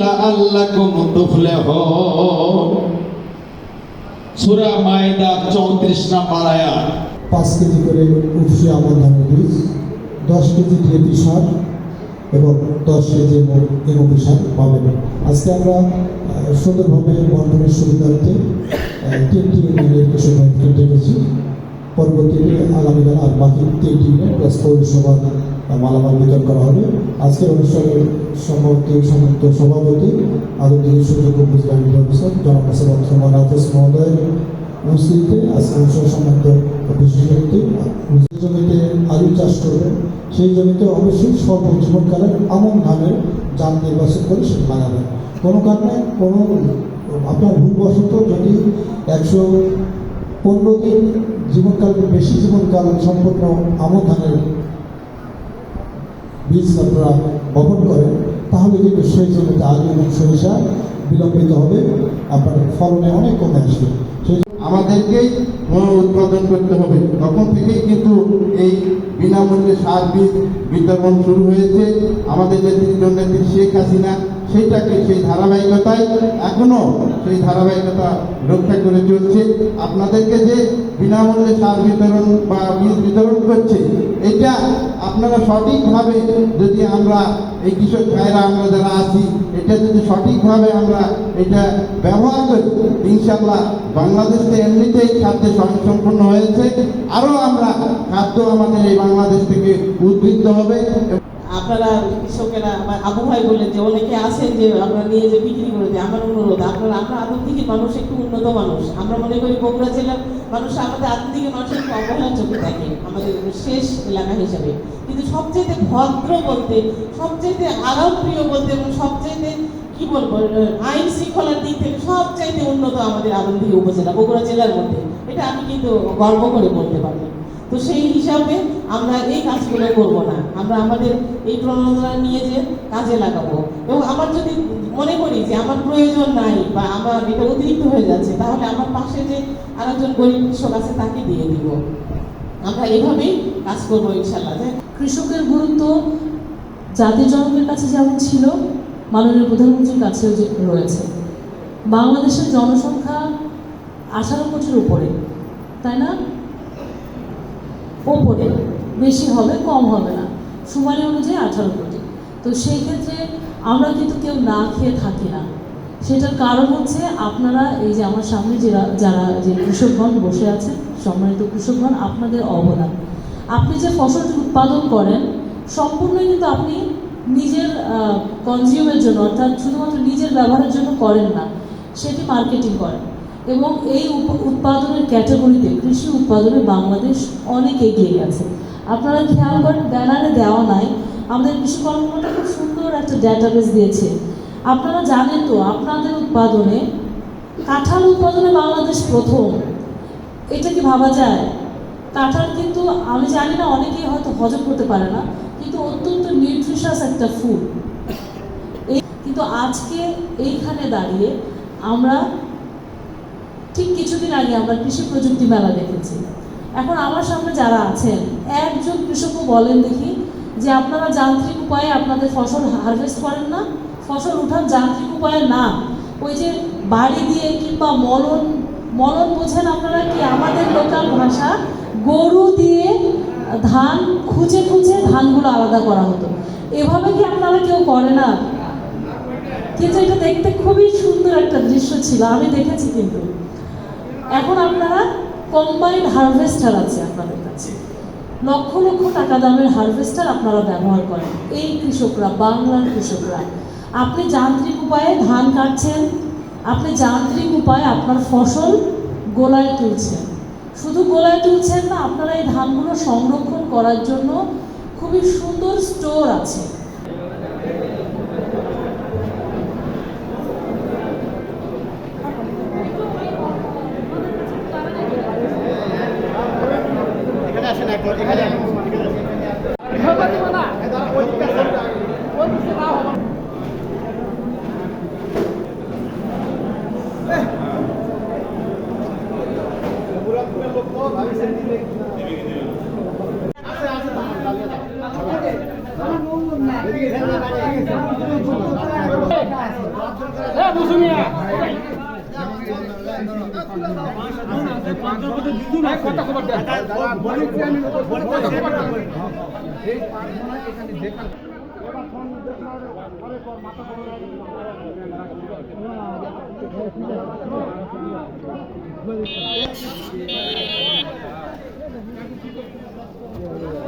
লাআল্লাকুম মায়দা 34 নম্বর আয়াত। পাঁচ কেজি করে বীজ দশ কেজি ডিএপি সার এবং দশ কেজি এমপি সার পাবেন আজকে আমরা সুন্দরভাবে বন্টনের সুবিধার্থে তিনটি ইউনিয়নের কৃষক ভাইকে ডেকেছি পরবর্তীতে আগামীকাল আর বাকি তিনটি ইউনিয়ন প্লাস পৌরসভার আহ, মালামাল বিতরণ করা হবে। আজকের অনুষ্ঠানের সম্মতি সমস্ত সভাপতি আদমদিঘি সুযোগ্য বুঝলামী অফিসার, জনাব নাসির রহমান হাফেজ মহোদয়ের উপস্থিতিতে আজকে অনুষ্ঠান ব্যক্তি জমিতে আলু চাষ করবেন। সেই জমিতে অবশ্যই সর্ব জীবনকালের আমন ধানের জাত নির্বাচন করে সেটা লাগাবেন। কোনো কারণে কোনো আপনার ভুলবশত যদি একশো পনেরো দিন জীবনকাল বেশি জীবনকাল সম্পন্ন আমন ধানের বীজ সরবরাহ বহন করেন তাহলে কিন্তু সেই জমিতে আলু এবং সরিষা বিলম্বিত হবে। আপনার ফলনে অনেক কমে আসবে। আমাদেরকেই মন উৎপাদন করতে হবে। তখন থেকেই কিন্তু এই বিনামূল্যে সার বীজ বিতরণ শুরু হয়েছে। আমাদের নেতৃত্ব নেত্রী, শেখ হাসিনা সেইটাকে সেই ধারাবাহিকতায় এখনও সেই ধারাবাহিকতা রক্ষা করে চলছে। আপনাদেরকে যে বিনামূল্যে সার বিতরণ বা বীজ বিতরণ করছে, এটা আপনারা সঠিকভাবে যদি আমরা এই কৃষক ভাইরা, আমরা যারা আছি, এটা যদি সঠিকভাবে আমরা এটা ব্যবহার করি ইনশাল্লাহ বাংলাদেশ এমনিতেই খাদ্যে স্বয়ংসম্পূর্ণ হয়েছে। আরও আমরা খাদ্য আমাদের এই বাংলাদেশ থেকে উদ্বৃত্ত হবে। আপনারা কৃষকেরা আমার আবু ভাই বললেন যে অনেকে আছেন যে আপনারা নিয়ে যে বিক্রি করে দেয় আমার অনুরোধ, আপনারা আমরা আদম দিকে মানুষ, একটু উন্নত মানুষ। আমরা মনে করি বগুড়া জেলার মানুষ আমাদের আদম দিকে মানুষ একটু অবহেলার চোখে থাকে আমাদের শেষ এলাকা হিসাবে। কিন্তু সবচেয়ে ভদ্র বলতে সবচেয়ে আরাম প্রিয় বলতে এবং সবচেয়ে কি বলব, আইন শৃঙ্খলার দিক থেকে সবচাইতে উন্নত আমাদের আদমদিঘি উপজেলা, বগুড়া জেলার মধ্যে। এটা আমি কিন্তু গর্ব করে বলতে পারব তো সেই হিসাবে আমরা এই কাজগুলো করব না। আমরা আমাদের এই প্রণোদনা নিয়ে যে কাজে লাগাবো। এবং আমার যদি মনে করি যে আমার প্রয়োজন নাই বা আমার এটা অতিরিক্ত হয়ে যাচ্ছে, তাহলে আমার পাশে যে আরেকজন গরিব কৃষক আছে তাকে দিয়ে দিব। আমরা এভাবেই কাজ করব ইনশাল্লাহ যে কৃষকের গুরুত্ব জাতির জনকের কাছে যেমন ছিল, মাননীয় প্রধানমন্ত্রীর কাছেও যে রয়েছে। বাংলাদেশের জনসংখ্যা আঠারো কোটির উপরে, তাই না? ওপরে, বেশি হবে, কম হবে না। সময় অনুযায়ী আঠারো কোটি। তো সেই ক্ষেত্রে আমরা কিন্তু কেউ না খেয়ে থাকি না। সেটার কারণ হচ্ছে আপনারা এই যে আমার সামনে যারা যারা যে কৃষকগণ বসে আছেন, সম্মানিত কৃষকগণ, আপনাদের অবদান। আপনি যে ফসলটি উৎপাদন করেন, সম্পূর্ণই কিন্তু আপনি নিজের কনজিউমের জন্য, অর্থাৎ শুধুমাত্র নিজের ব্যবহারের জন্য করেন না, সেটি মার্কেটিং করেন। এবং এই উৎপাদনের ক্যাটাগরিতে কৃষি উৎপাদনে বাংলাদেশ অনেক এগিয়ে গেছে। আপনারা খেয়াল করেন, ব্যানারে দেওয়া নাই। আমাদের কৃষি কর্মকর্তা খুব সুন্দর একটা ডেটাবেস দিয়েছে। আপনারা জানেন তো, আপনাদের উৎপাদনে কাঁঠাল উৎপাদনে বাংলাদেশ প্রথম। এটা কি ভাবা যায়? কাঁঠাল কিন্তু, আমি জানি না, অনেকেই হয়তো হজম করতে পারে না, কিন্তু অত্যন্ত নিউট্রিশাস একটা ফুড কিন্তু আজকে এইখানে দাঁড়িয়ে আমরা ঠিক কিছুদিন আগে আমরা কৃষি প্রযুক্তি মেলা দেখেছি। এখন আমার সামনে যারা আছেন, একজন কৃষকও বলেন দেখি যে আপনারা যান্ত্রিক উপায়ে আপনাদের ফসল হারভেস্ট করেন না, ফসল উঠান যান্ত্রিক উপায়ে না। ওই যে বাড়ি দিয়ে কিংবা মলন মলন বোঝেন আপনারা কি আমাদের লোকাল ভাষা? গরু দিয়ে ধান, খুঁজে খুঁজে ধানগুলো আলাদা করা হতো। এভাবে কি আপনারা কেউ করে না? কিন্তু এটা দেখতে খুবই সুন্দর একটা দৃশ্য ছিল, আমি দেখেছি কিন্তু। এখন আপনারা কম্বাইন্ড হারভেস্টার আছে আপনাদের কাছে। লক্ষ লক্ষ টাকা দামের হারভেস্টার আপনারা ব্যবহার করেন। এই কৃষকরা, বাংলার কৃষকরা। আপনি যান্ত্রিক উপায়ে ধান কাটছেন, আপনি যান্ত্রিক উপায়ে আপনার ফসল গোলায় তুলছেন। শুধু গোলায় তুলছেন না, আপনারা এই ধানগুলো সংরক্ষণ করার জন্য খুবই সুন্দর স্টোর আছে। Thank